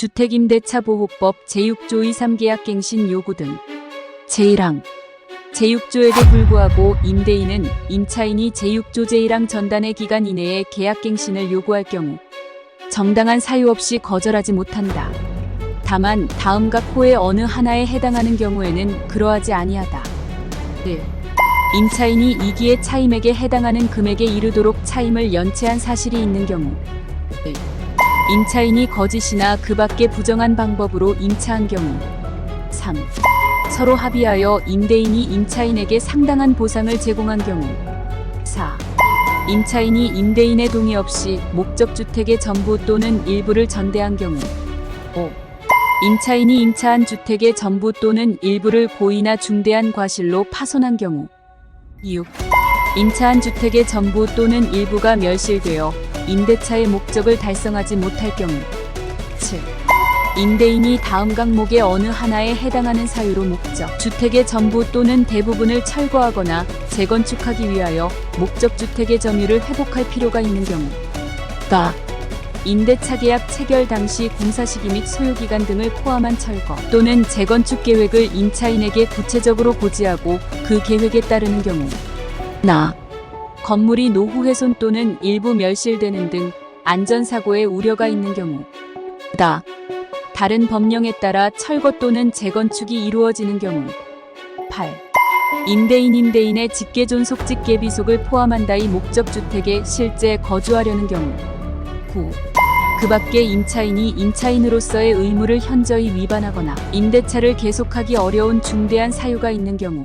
주택임대차 보호법 제6조 2 3계약 갱신 요구 등 제1항 제6조에도 불구하고 임대인은 임차인이 제6조 제1항 전단의 기간 이내에 계약 갱신을 요구할 경우 정당한 사유 없이 거절하지 못한다. 다만 다음과 호의 어느 하나에 해당하는 경우에는 그러하지 아니하다. 1. 임차인이 이기의 차임액에 해당하는 금액에 이르도록 차임을 연체한 사실이 있는 경우 1. 임차인이 거짓이나 그 밖의 부정한 방법으로 임차한 경우 3. 서로 합의하여 임대인이 임차인에게 상당한 보상을 제공한 경우 4. 임차인이 임대인의 동의 없이 목적주택의 전부 또는 일부를 전대한 경우 5. 임차인이 임차한 주택의 전부 또는 일부를 고의나 중대한 과실로 파손한 경우 6. 임차한 주택의 전부 또는 일부가 멸실되어 임대차의 목적을 달성하지 못할 경우 7. 임대인이 다음 강목의 어느 하나에 해당하는 사유로 목적 주택의 전부 또는 대부분을 철거하거나 재건축하기 위하여 목적 주택의 점유를 회복할 필요가 있는 경우 가 임대차 계약 체결 당시 공사 시기 및 소요 기간 등을 포함한 철거 또는 재건축 계획을 임차인에게 구체적으로 고지하고 그 계획에 따르는 경우 나 건물이 노후 훼손 또는 일부 멸실되는 등 안전사고의 우려가 있는 경우. 다. 다른 법령에 따라 철거 또는 재건축이 이루어지는 경우. 8. 임대인 임대인의 직계존 속 직계비속을 포함한다 이 목적주택에 실제 거주하려는 경우. 9. 그 밖에 임차인이 임차인으로서의 의무를 현저히 위반하거나 임대차를 계속하기 어려운 중대한 사유가 있는 경우